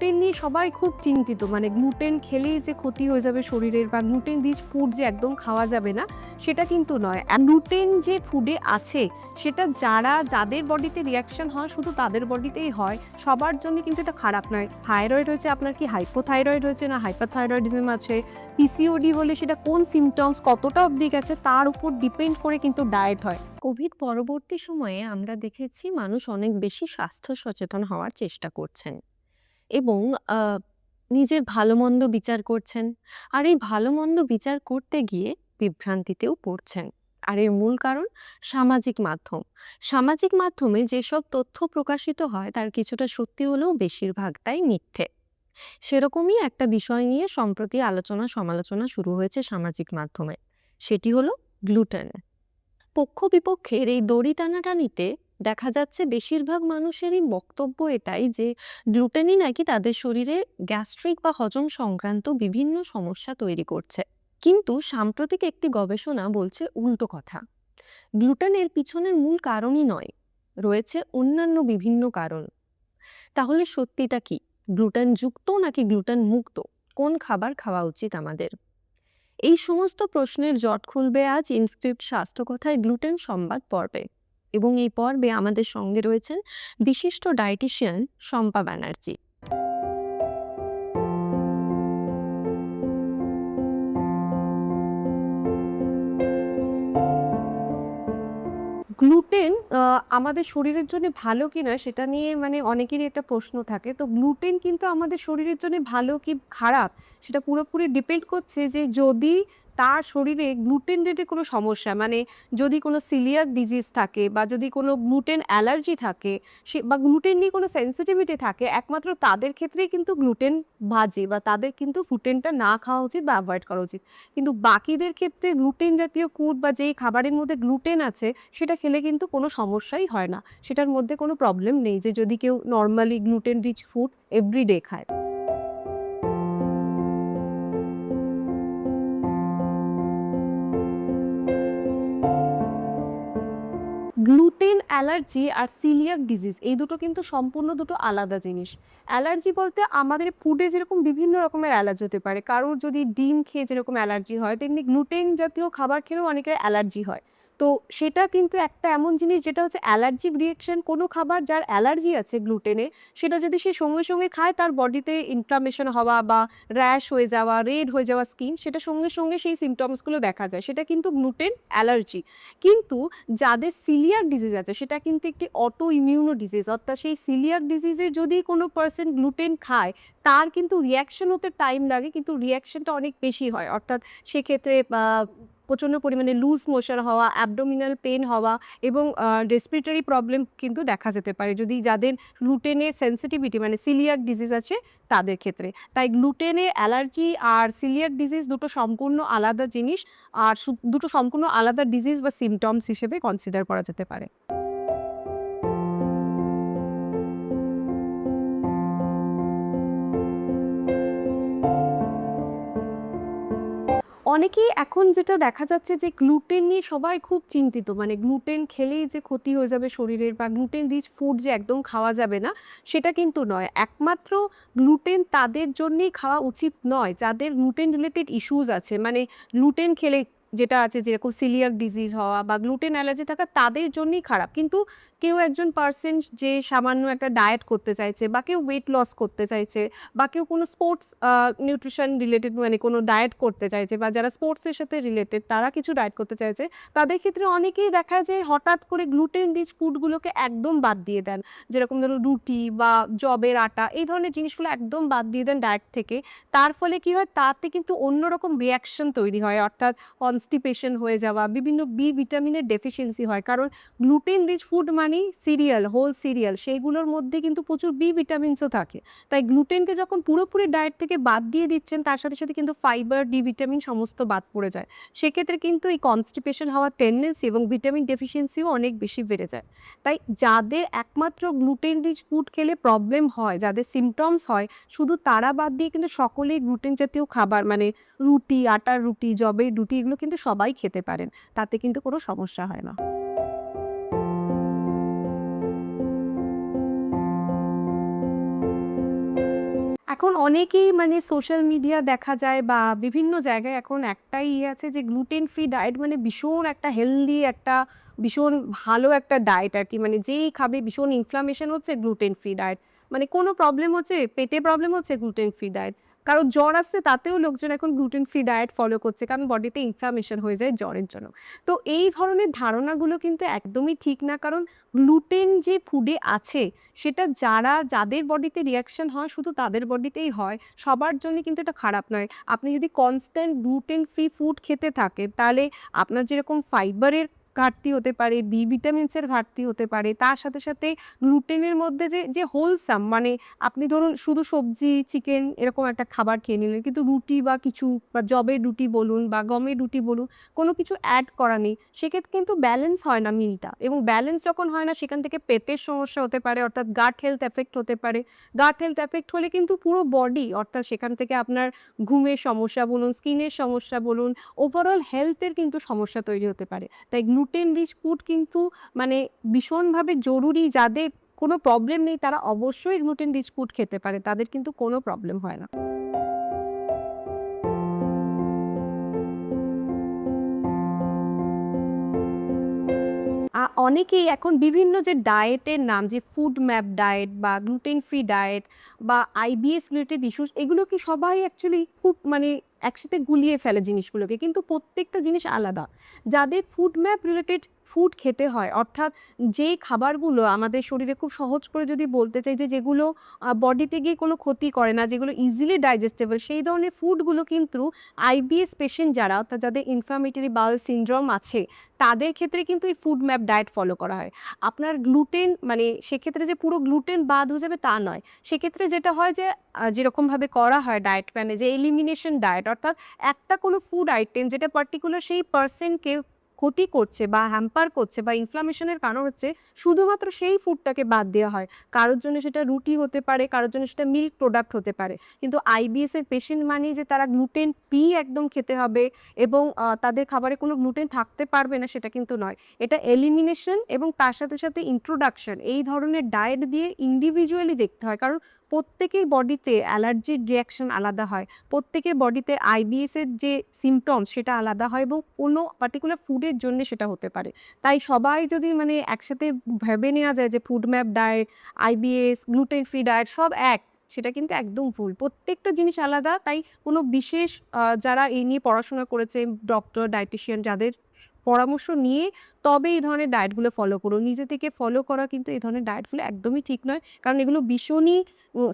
Gluten নিয়ে সবাই খুব চিন্তিত। মানে গ্লুটেন খেলেই যে ক্ষতি হয়ে যাবে শরীরের বা গ্লুটেন রিচ ফুড যে একদম খাওয়া যাবে না, সেটা কিন্তু নয়। গ্লুটেন যে ফুডে আছে, সেটা যারা, যাদের বডিতে রিয়াকশন হয়, শুধু তাদের বডিতেই হয়। সবার জন্য কিন্তু এটা খারাপ নয়। থাইরয়েড হয়েছে, আপনার কি হাইপোথাইরয়েড হয়েছে না হাইপারথাইরয়েডিজম আছে? পিসিওডি হলে সেটা কোন সিমটমস কতটা অবধি গেছে, তার উপর ডিপেন্ড করে কিন্তু ডায়েট হয়। কোভিড পরবর্তী সময়ে আমরা দেখেছি মানুষ অনেক বেশি স্বাস্থ্য সচেতন হওয়ার চেষ্টা করছেন। এবং নিজের ভালো মন্দ বিচার করছেন। আর এই ভালো মন্দ বিচার করতে গিয়ে বিভ্রান্তিতেও পড়ছেন। আর এর মূল কারণ সামাজিক মাধ্যম। সামাজিক মাধ্যমে যেসব তথ্য প্রকাশিত হয়, তার কিছুটা সত্যি হলেও বেশিরভাগটাই মিথ্যে। সেরকমই একটা বিষয় নিয়ে সম্প্রতি আলোচনা সমালোচনা শুরু হয়েছে সামাজিক মাধ্যমে। সেটি হলো গ্লুটেন। পক্ষ বিপক্ষের এই দড়ি টানাটানিতে দেখা যাচ্ছে বেশিরভাগ মানুষেরই বক্তব্য এটাই যে, গ্লুটেনই নাকি তাদের শরীরে গ্যাস্ট্রিক বা হজম সংক্রান্ত বিভিন্ন সমস্যা তৈরি করছে। কিন্তু সাম্প্রতিক একটি গবেষণা বলছে উল্টো কথা। গ্লুটেন এর পিছনের মূল কারণই নয়, রয়েছে অন্যান্য বিভিন্ন কারণ। তাহলে সত্যিটা কি? গ্লুটেন যুক্ত নাকি গ্লুটেন মুক্ত? কোন খাবার খাওয়া উচিত আমাদের? এই সমস্ত প্রশ্নের জট খুলবে আজ ইনস্টিটিউট স্বাস্থ্যকথায় গ্লুটেন সংবাদ পর্বে। এবং এই পর্বে আমাদের সঙ্গে রয়েছেন বিশিষ্ট ডায়েটিশিয়ান শম্পা ব্যানার্জি। গ্লুটেন আমাদের শরীরের জন্য ভালো কিনা সেটা নিয়ে মানে অনেকেরই একটা প্রশ্ন থাকে। তো গ্লুটেন কিন্তু আমাদের শরীরের জন্য ভালো কি খারাপ? সেটা পুরোপুরি ডিপেন্ড করছে যে যদি তার শরীরে গ্লুটেন রেটে কোনো সমস্যা মানে যদি কোনো সিলিয়াক ডিজিজ থাকে বা যদি কোনো গ্লুটেন অ্যালার্জি থাকে, সে বা গ্লুটেন নিয়ে কোনো সেন্সিটিভিটি থাকে, একমাত্র তাদের ক্ষেত্রেই কিন্তু গ্লুটেন বাজে বা তাদের কিন্তু গ্লুটেনটা না খাওয়া উচিত বা অ্যাভয়েড করা উচিত। কিন্তু বাকিদের ক্ষেত্রে গ্লুটেন জাতীয় কুট বা যেই খাবারের মধ্যে গ্লুটেন আছে, সেটা খেলে কিন্তু কোনো সমস্যাই হয় না। সেটার মধ্যে কোনো প্রবলেম নেই যে যদি কেউ normally gluten rich food everyday খায়। গ্লুটেন অ্যালার্জি আর সিলিয়াক ডিজিজ এই দুটো কিন্তু সম্পূর্ণ দুটো আলাদা জিনিস। অ্যালার্জি বলতে আমাদের ফুডে যেরকম বিভিন্ন রকমের অ্যালার্জি হতে পারে। কারোর যদি ডিম খেয়ে যেরকম অ্যালার্জি হয়, তেমনি গ্লুটেন জাতীয় খাবার খেলেও অনেকের অ্যালার্জি হয়। তো সেটা কিন্তু একটা এমন জিনিস যেটা হচ্ছে অ্যালার্জি রিয়েকশন কোনো খাবার যার অ্যালার্জি আছে গ্লুটেনে সেটা যদি সে সঙ্গে সঙ্গে খায় তার বডিতে ইনফ্লামেশন হওয়া বা র্যাশ হয়ে যাওয়া রেড হয়ে যাওয়া স্কিন সেটা সঙ্গে সঙ্গে সেই সিমটমসগুলো দেখা যায়। সেটা কিন্তু গ্লুটেন অ্যালার্জি। কিন্তু যাদের সিলিয়ার ডিজিজ আছে, সেটা কিন্তু একটি অটো ইমিউনো ডিজিজ অর্থাৎ সেই সিলিয়ার ডিজিজে যদি কোনো পার্সন গ্লুটেন খায়, তার কিন্তু রিয়াকশন হতে টাইম লাগে, কিন্তু রিয়াকশনটা অনেক বেশি হয়। অর্থাৎ সেক্ষেত্রে প্রচণ্ড পরিমাণে লুজ মোশন হওয়া অ্যাবডোমিনাল পেন হওয়া এবং রেসপিরেটরি প্রবলেম কিন্তু দেখা যেতে পারে। যদি যাদের লুটেনে সেন্সিটিভিটি মানে সিলিয়াক ডিজিজ আছে, তাদের ক্ষেত্রে। তাই গ্লুটেনে অ্যালার্জি আর সিলিয়াক ডিজিজ দুটো সম্পূর্ণ আলাদা জিনিস। আর দুটো সম্পূর্ণ আলাদা ডিজিজ বা সিমটমস হিসেবে কনসিডার করা যেতে পারে। অনেকেই এখন যেটা দেখা যাচ্ছে যে গ্লুটেন নিয়ে সবাই খুব চিন্তিত। মানে গ্লুটেন খেলেই যে ক্ষতি হয়ে যাবে শরীরের বা গ্লুটেন রিচ ফুড যে একদম খাওয়া যাবে না, সেটা কিন্তু নয়। একমাত্র গ্লুটেন তাদের জন্যেই খাওয়া উচিত নয়, যাদের গ্লুটেন রিলেটেড ইস্যুস আছে। মানে গ্লুটেন খেলে যেটা আছে, যেরকম সিলিয়াক ডিজিজ হওয়া বা গ্লুটেন অ্যালার্জি থাকা, তাদের জন্যই খারাপ। কিন্তু কেউ একজন পার্সন যে সামান্য একটা ডায়েট করতে চাইছে বা কেউ ওয়েট লস করতে চাইছে বা কেউ কোনো স্পোর্টস নিউট্রিশন রিলেটেড মানে কোনো ডায়েট করতে চাইছে বা যারা স্পোর্টসের সাথে রিলেটেড তারা কিছু ডায়েট করতে চাইছে, তাদের ক্ষেত্রে অনেকেই দেখা যায় হঠাৎ করে গ্লুটেন রিচ ফুডগুলোকে একদম বাদ দিয়ে দেন। যেরকম ধরুন রুটি বা জবের আটা এই ধরনের জিনিসগুলো একদম বাদ দিয়ে দেন ডায়েট থেকে। তার ফলে কি হয়? তাতে কিন্তু অন্যরকম রিয়াকশন তৈরি হয়। অর্থাৎ কনস্টিপেশন হয়ে যাওয়া, বিভিন্ন বি ভিটামিনের ডেফিসিয়েন্সি হয়। কারণ গ্লুটেন রিচ ফুড মানেই সিরিয়াল হোল সিরিয়াল সেইগুলোর মধ্যে কিন্তু প্রচুর বি ভিটামিনসও থাকে। তাই গ্লুটেনকে যখন পুরোপুরি ডায়েট থেকে বাদ দিয়ে দিচ্ছেন, তার সাথে সাথে কিন্তু ফাইবার ডি ভিটামিন সমস্ত বাদ পড়ে যায়। সেক্ষেত্রে কিন্তু এই কনস্টিপেশন হওয়ার টেন্ডেন্সি এবং ভিটামিন ডেফিসিয়েন্সিও অনেক বেশি বেড়ে যায়। তাই যাদের একমাত্র গ্লুটেন রিচ ফুড খেলে প্রবলেম হয়, যাদের সিমটমস হয়, শুধু তারা বাদ দিয়ে কিন্তু সকলেই গ্লুটেন জাতীয় খাবার মানে রুটি, আটার রুটি জবের রুটি, এগুলো কিন্তু সবাই খেতে পারেন। তাতে কিন্তু কোনো সমস্যা হয় না। এখন অনেকেই মানে সোশ্যাল মিডিয়া দেখা যায় বা বিভিন্ন জায়গায় এখন একটাই ইয়ে আছে যে গ্লুটেন ফ্রি ডায়েট মানে ভীষণ একটা হেলদি একটা, ভীষণ ভালো একটা ডায়েট আর কি। মানে যেই খাবে ভীষণ ইনফ্লামেশন হচ্ছে গ্লুটেন ফ্রি ডায়েট মানে কোনো প্রবলেম হচ্ছে, পেটে প্রবলেম হচ্ছে গ্লুটেন ফ্রি ডায়েট কারও জ্বর আসছে, তাতেও লোকজন এখন গ্লুটেন ফ্রি ডায়েট ফলো করছে, কারণ বডিতে ইনফ্লামেশন হয়ে যায় জ্বরের জন্য। তো এই ধরনের ধারণাগুলো কিন্তু একদমই ঠিক না, কারণ গ্লুটেন যে ফুডে আছে, সেটা যারা, যাদের বডিতে রিয়াকশন হয়, শুধু তাদের বডিতেই হয়, সবার জন্য কিন্তু এটা খারাপ নয়। আপনি যদি কনস্ট্যান্ট গ্লুটেন ফ্রি ফুড খেতে থাকেন, তাহলে আপনার যেরকম ফাইবারের ঘাটতি হতে পারে বি ভিটামিনসের ঘাটতি হতে পারে, তার সাথে সাথে গ্লুটেনের মধ্যে যে যে হোলসাম মানে আপনি ধরুন শুধু সবজি চিকেন এরকম একটা খাবার খেয়ে নিলেন, কিন্তু রুটি বা কিছু বা জবের রুটি বলুন বা গমের রুটি বলুন, কোনো কিছু অ্যাড করা নেই। সেক্ষেত্রে কিন্তু ব্যালেন্স হয় না মিলটা এবং ব্যালেন্স যখন হয় না, সেখান থেকে পেটের সমস্যা হতে পারে, অর্থাৎ গাট হেলথ এফেক্ট হতে পারে। গাট হেলথ এফেক্ট হলে কিন্তু পুরো বডি অর্থাৎ সেখান থেকে আপনার ঘুমের সমস্যা বলুন স্কিনের সমস্যা বলুন ওভারঅল হেলথের কিন্তু সমস্যা তৈরি হতে পারে। তাই গ্লুটেন রিচ ফুড কিন্তু মানে ভীষণভাবে জরুরি যাদের কোনো প্রবলেম নেই, তারা অবশ্যই গ্লুটেন রিচ ফুড খেতে পারে। তাদের কিন্তু কোনো প্রবলেম হয় না। অনেকেই এখন বিভিন্ন যে ডায়েটের নাম, যে ফুড ম্যাপ ডায়েট বা গ্লুটেন ফ্রি ডায়েট বা আইবিএস রিলেটেড ইস্যুস এগুলো কি সবাই অ্যাকচুয়ালি খুব মানে একসাথে গুলিয়ে ফেলে জিনিসগুলোকে। কিন্তু প্রত্যেকটা জিনিস আলাদা। যাদের ফুড ম্যাপ রিলেটেড ফুড খেতে হয়। অর্থাৎ যে খাবারগুলো আমাদের শরীরে খুব সহজ করে যদি বলতে চাই যে যেগুলো বডিতে গিয়ে কোনো ক্ষতি করে না, যেগুলো ইজিলি ডাইজেস্টেবল সেই ধরনের ফুডগুলো কিন্তু আইবিএস পেশেন্ট যারা, অর্থাৎ যাদের ইনফ্লামেটরি বাউল সিনড্রোম আছে, তাদের ক্ষেত্রে কিন্তু এই ফুড ম্যাপ ডায়েট ফলো করা হয়। আপনার গ্লুটেন মানে সেক্ষেত্রে যে পুরো গ্লুটেন বাদ হয়ে যাবে তা নয়। সেক্ষেত্রে যেটা হয় যে যেরকমভাবে করা হয় ডায়েট প্ল্যানে যে এলিমিনেশন ডায়েট অর্থাৎ একটা কোনো ফুড আইটেম যেটা পার্টিকুলার সেই পার্সনকে ক্ষতি করছে বা হ্যাম্পার করছে বা ইনফ্লামেশনের কারণ হচ্ছে শুধুমাত্র সেই ফুডটাকে বাদ দেওয়া হয়। কারোর জন্য সেটা রুটি হতে পারে, কারোর জন্য সেটা মিল্ক প্রোডাক্ট হতে পারে। কিন্তু আইবিএস এর পেশেন্ট মানে যে তারা গ্লুটেন ফ্রি একদম খেতে হবে এবং তাদের খাবারে কোনো গ্লুটেন থাকতে পারবে না সেটা কিন্তু নয়। এটা এলিমিনেশন এবং তার সাথে সাথে ইন্ট্রোডাকশন এই ধরনের ডায়েট দিয়ে ইন্ডিভিজুয়ালি দেখতে হয়। কারণ প্রত্যেকের বডিতে অ্যালার্জির রিয়াকশন আলাদা হয়। প্রত্যেকের বডিতে আইবিএস এর যে সিমটমস সেটা আলাদা হয় এবং কোনো পার্টিকুলার ফুডের জন্য সেটা হতে পারে। তাই সবাই যদি মানে একসাথে ভেবে নেওয়া যায় যে FODMAP diet IBS gluten free diet সব এক, সেটা কিন্তু একদম ভুল। প্রত্যেকটা জিনিস আলাদা, তাই কোনো বিশেষ যারা এই নিয়ে পড়াশোনা করেছে ডক্টর ডায়েটিশিয়ান যাদের পরামর্শ নিয়ে তবে এই ধরনের ডায়েটগুলো ফলো করুন নিজে থেকে ফলো করা কিন্তু এই ধরনের ডায়েটগুলো একদমই ঠিক নয়। কারণ এগুলো ভীষণই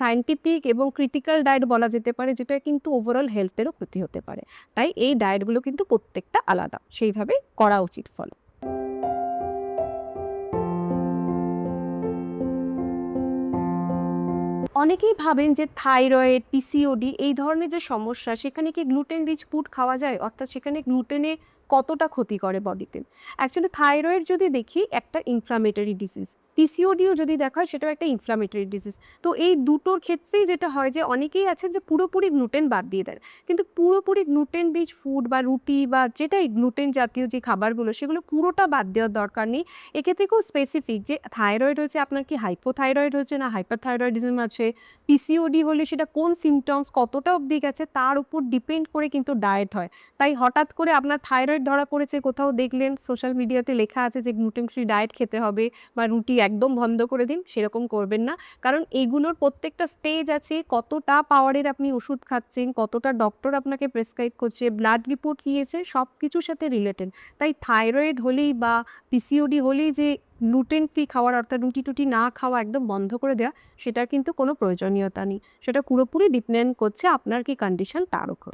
সায়েন্টিফিক এবং ক্রিটিক্যাল ডায়েট বলা যেতে পারে, যেটা কিন্তু ওভারঅল হেলথেরও ক্ষতি হতে পারে। তাই এই ডায়েটগুলো কিন্তু প্রত্যেকটা আলাদা। সেইভাবে করা উচিত ফলো অনেকেই ভাবেন যে থাইরয়েড পিসিওডি এই ধরনের যে সমস্যা, সেখানে কি গ্লুটেন রিচ ফুড খাওয়া যায়? অর্থাৎ সেখানে গ্লুটেনে কতটা ক্ষতি করে বডিতে। অ্যাকচুয়ালি থাইরয়েড যদি দেখি, একটা ইনফ্লামেটরি ডিজিজ পিসিওডিও যদি দেখা হয়, সেটাও একটা ইনফ্লামেটরি ডিজিজ তো এই দুটোর ক্ষেত্রেই যেটা হয় যে, অনেকেই আছেন যে, পুরোপুরি গ্লুটেন বাদ দিয়ে দেন কিন্তু পুরোপুরি গ্লুটেন রিচ ফুড বা রুটি বা যেটাই গ্লুটেন জাতীয় যে খাবারগুলো, সেগুলো পুরোটা বাদ দেওয়ার দরকার নেই। এক্ষেত্রে খুব স্পেসিফিক যে থাইরয়েড হচ্ছে আপনার কি হাইপোথাইরয়েড হচ্ছে না হাইপারথাইরয়েডিজম আছে? পিসিওডি হলে সেটা কোন সিমটমস কতটা অবধি গেছে, তার উপর ডিপেন্ড করে কিন্তু ডায়েট হয়। তাই হঠাৎ করে আপনার থাইরয়েড ধরা পড়েছে, কোথাও দেখলেন সোশ্যাল মিডিয়াতে লেখা আছে যে গ্লুটেন ফ্রি ডায়েট খেতে হবে বা রুটি একদম বন্ধ করে দিন, সেরকম করবেন না। কারণ এগুলোর প্রত্যেকটা স্টেজ আছে, কতটা পাওয়ারের আপনি ওষুধ খাচ্ছেন, কতটা ডক্টর আপনাকে প্রেসক্রাইব করছে ব্লাড রিপোর্ট কী এসে সব কিছুর সাথে রিলেটেড তাই থাইরয়েড হলেই বা পিসিওডি হলেই যে গ্লুটেন ফ্রি খাওয়ার অর্থাৎ রুটি টুটি না খাওয়া একদম বন্ধ করে দেওয়া সেটার কিন্তু কোনো প্রয়োজনীয়তা নেই। সেটা পুরোপুরি ডিপেন্ড করছে আপনার কি কন্ডিশন তার উপর।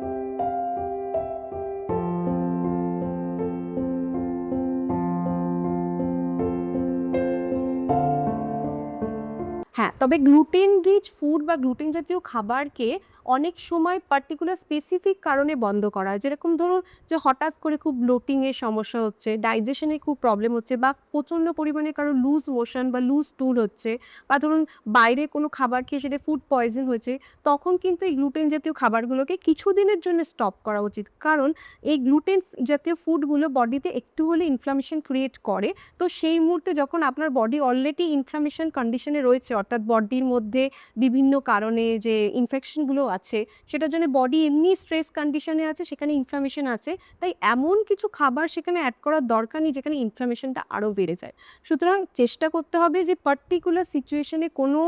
হ্যাঁ তবে গ্লুটেন রিচ ফুড বা গ্লুটেন জাতীয় খাবারকে অনেক সময় পার্টিকুলার স্পেসিফিক কারণে বন্ধ করা হয়। যেরকম ধরুন যে হঠাৎ করে খুব ব্লোটিংয়ের সমস্যা হচ্ছে ডাইজেশনের খুব প্রবলেম হচ্ছে বা প্রচণ্ড পরিমাণে কারও লুজ মোশন বা লুজ টুল হচ্ছে বা ধরুন বাইরে কোনো খাবার খেয়ে সেটা ফুড পয়জন হয়েছে, তখন কিন্তু এই গ্লুটেন জাতীয় খাবারগুলোকে কিছুদিনের জন্য স্টপ করা উচিত। কারণ এই গ্লুটেন জাতীয় ফুডগুলো বডিতে একটু হলে ইনফ্লামেশন ক্রিয়েট করে। তো সেই মুহূর্তে যখন আপনার বডি অলরেডি ইনফ্লামেশন কন্ডিশনে রয়েছে অর্থাৎ বডির মধ্যে বিভিন্ন কারণে যে ইনফেকশনগুলো আছে, সেটার জন্য বডি এমনি স্ট্রেস কন্ডিশনে আছে, সেখানে ইনফ্লামেশন আছে। তাই এমন কিছু খাবার সেখানে অ্যাড করার দরকার নেই, যেখানে ইনফ্লামেশনটা আরও বেড়ে যায়। সুতরাং চেষ্টা করতে হবে যে পার্টিকুলার সিচুয়েশনে কোনো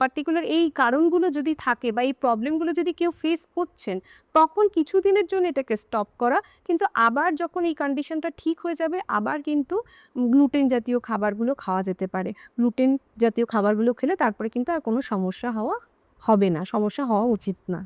পার্টিকুলার এই কারণগুলো যদি থাকে বা এই প্রবলেমগুলো যদি কেউ ফেস করছেন, তখন কিছু দিনের জন্য এটাকে স্টপ করা। কিন্তু আবার যখন এই কন্ডিশনটা ঠিক হয়ে যাবে, আবার কিন্তু গ্লুটেন জাতীয় খাবারগুলো খাওয়া যেতে পারে। গ্লুটেন জাতীয় খাবারগুলো খেলে তারপরে কিন্তু আর কোনো সমস্যা হওয়া হবে না, সমস্যা হওয়া উচিত না।